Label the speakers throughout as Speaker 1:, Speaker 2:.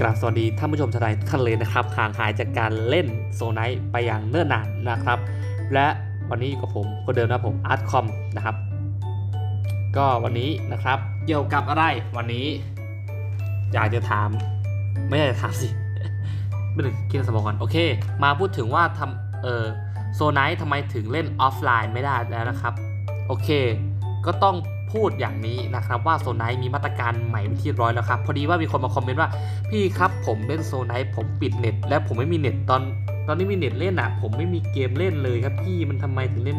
Speaker 1: กราบสวัสดีท่านผู้ชมทนายทุกท่านเลยนะครับห่างหายจากการเล่นโซนไนท์ไปอย่างเนิ่นนานนะครับ และวันนี้อยู่กับผมคนเดิมนะผมอาร์ตคอมนะครับ ก็วันนี้นะครับเกี่ยวกับอะไรวันนี้ อยากจะถาม ไม่อยากจะถามสิไม่ถึงคิดในสมองก่อนโอเค มาพูดถึงว่าทำเออโซนไนท์ทำไมถึงเล่นออฟไลน์ไม่ได้แล้วนะครับ โอเค ก็ต้อง พูดอย่างนี้นะครับว่าโซนไนท์มีมาตรการใหม่เป็นที่ร้อยแล้วครับพอดีว่ามีคนมาคอมเมนต์ว่าพี่ครับผมเล่นโซนไนท์ผมปิดเน็ต และผมไม่มีเน็ตตอน ตอนนี้มีเน็ตเล่นอะ ผมไม่มีเกมเล่นเลยครับพี่มันทำไมถึงเล่น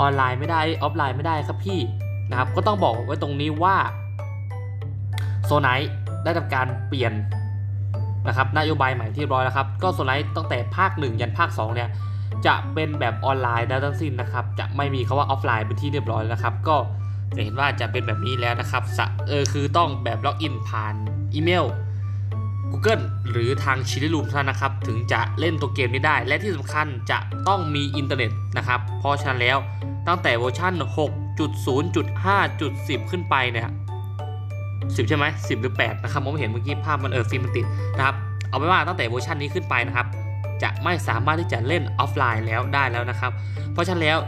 Speaker 1: ออนไลน์ไม่ได้ออฟไลน์ไม่ได้ครับพี่นะครับก็ต้องบอกไว้ตรงนี้ว่าโซนไนท์ได้ทำการเปลี่ยนนะครับนโยบายใหม่ที่ร้อยแล้วครับ ก็โซนไนท์ตั้งแต่ภาค 1 ยันภาค 2 เนี่ย จะเป็นแบบออนไลน์ได้ทั้งสิ้นนะครับ จะไม่มีคาว่าออฟไลน์เป็นที่เรียบร้อยแล้วนะครับ ก็ จะเห็นว่าจะเป็นแบบนี้แล้วนะครับเออคือต้องแบบล็อกอินผ่านอีเมล Google หรือทางชิลิลูมเท่านั้นนะครับ ถึงจะเล่นตัวเกมนี้ได้ และที่สำคัญจะต้องมีอินเทอร์เน็ตนะครับ เพราะฉะนั้นแล้วตั้งแต่เวอร์ชัน6.0.5.10 ขึ้นไปเนี่ย10ใช่ไหม10หรือ 8 นะครับผมเห็นเมื่อกี้ภาพมันเออฟิล์มมันติดนะครับเอาไปนว่าตั้งแต่เวอร์ชันนี้ขึ้นไปนะครับ จะไม่สามารถที่จะเล่นออฟไลน์แล้วได้แล้วนะครับ เพราะฉะนั้นแล้ว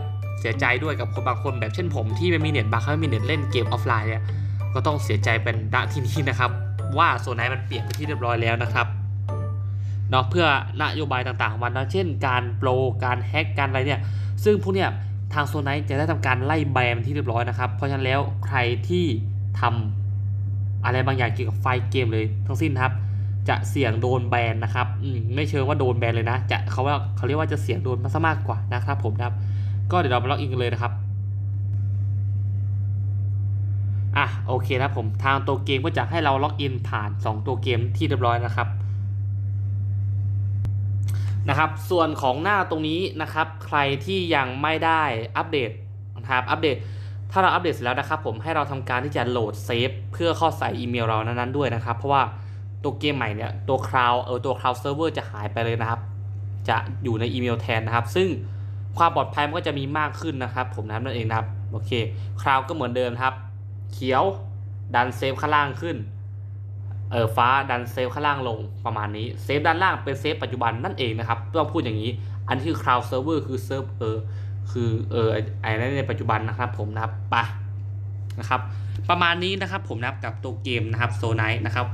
Speaker 1: สียใจด้วยกับคนบางคนแบบเช่นผมที่ไม่มีเน็ตบางครั้งไม่มีเน็ตเล่นเกมออฟไลน์เนี่ยก็ต้องเสียใจเป็นณที่นี้นะครับ ว่าโซนไหนมันเปลี่ยนไปที่เรียบร้อยแล้วนะครับเนาะเพื่อนโยบายต่างๆของมันนะเช่น การโปรการแฮกการอะไรเนี่ยซึ่งพวกเนี้ยทางโซนไหนจะได้ทำการไล่แบนที่เรียบร้อยนะครับ เพราะฉะนั้นแล้วใครที่ทำอะไรบางอย่างเกี่ยวกับไฟเกมเลยทั้งสิ้นครับ จะเสี่ยงโดนแบนนะครับอืไม่เชิงว่าโดนแบนเลยนะ จะเขาว่าเขาเรียกว่าจะเสี่ยงโดนมากกว่านะครับผมนะครับ ก็เดี๋ยวเรามาล็อกอินกันเลยนะครับอะโอเคนะครับผมทางตัวเกมก็จะให้เราล็อกอินผ่าน 2 ตัวเกมที่เรียบร้อยนะครับนะครับ ส่วนของหน้าตรงนี้นะครับ ใครที่ยังไม่ได้อัปเดตนะครับอัปเดต ถ้าเราอัปเดตเสร็จแล้วนะครับ ผมให้เราทำการที่จะโหลดเซฟเพื่อเข้าใส่อีเมลเรานั้นๆด้วยนะครับ เพราะว่าตัวเกมใหม่เนี่ยตัวคลาวเออตัวคลาวเซิร์ฟเวอร์จะหายไปเลยนะครับ จะอยู่ในอีเมลแทนนะครับ ซึ่ง ความปลอดภัยมันก็จะมีมากขึ้นนะครับผมนะนั่นเองนะครับโอเคคราวก็เหมือนเดิมครับ เขียวดันเซฟข้างล่างขึ้นเออฟ้าดันเซฟข้างล่างลงประมาณนี้เซฟด้านล่างเป็นเซฟปัจจุบันนั่นเองนะครับต้องพูดอย่างนี้ อันที่คือ cloud server คือเซิร์ฟเออคือเออไอ้นั่นในปัจจุบันนะครับผมนะครับไปนะครับ ประมาณนี้นะครับผมนะครับกับตัวเกมนะครับโซไน i ์นะครับ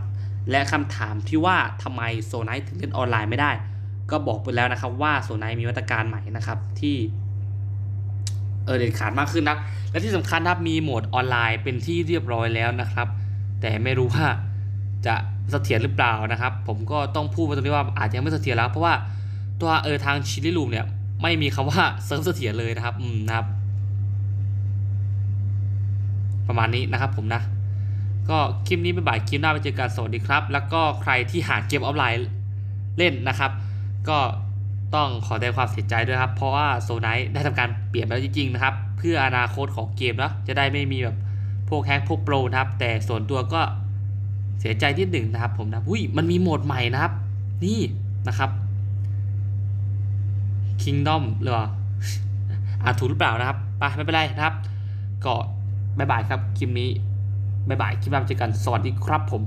Speaker 1: และคำถามที่ว่าทำไมโซไน i ์ถึงเล่นออนไลน์ไม่ได้ ก็บอกไปแล้วนะครับ ว่าโซน i ์มีมาตรการใหม่นะครับที่เออเด็ดขาดมากขึ้นนะและที่สำคัญครับมีโหมดออนไลน์เป็นที่เรียบร้อยแล้วนะครับ แต่ไม่รู้ว่าจะเสถียรหรือเปล่านะครับ ผมก็ต้องพูดไปตรงนี้ว่าอาจจะยังไม่เสถียรแล้ว เพราะว่าตัวเออทางชิลิลูมเนี่ยไม่มีคำว่าเซิร์ฟเสถียรเลยนะครับอืมนะครับ ประมาณนี้นะครับผมนะ ก็คลิปนี้เป็นบ่ายคลิปหน้าไปเจอกันสวัสดีครับ แล้วก็ใครที่หาเกมออฟไลน์เล่นนะครับ ก็ต้องขอแสดงความเสียใจด้วยครับ เพราะว่าโซนไนได้ทำการเปลี่ยนไปแล้วจริงๆนะครับ เพื่ออนาคตของเกมนะจะได้ไม่มีแบบพวกแฮกพวกโปรนะครับ แต่ส่วนตัวก็เสียใจที่หนึ่งนะครับผมนะอุ้ยมันมีโหมดใหม่นะครับ นี่นะครับ Kingdom หรือเปล่าอ่านถูกหรือเปล่านะครับไปไม่เป็นไรนะครับ ก็บายบายครับคลิปนี้บายบายคลิปหน้าเจอกันสวัสดีครับผม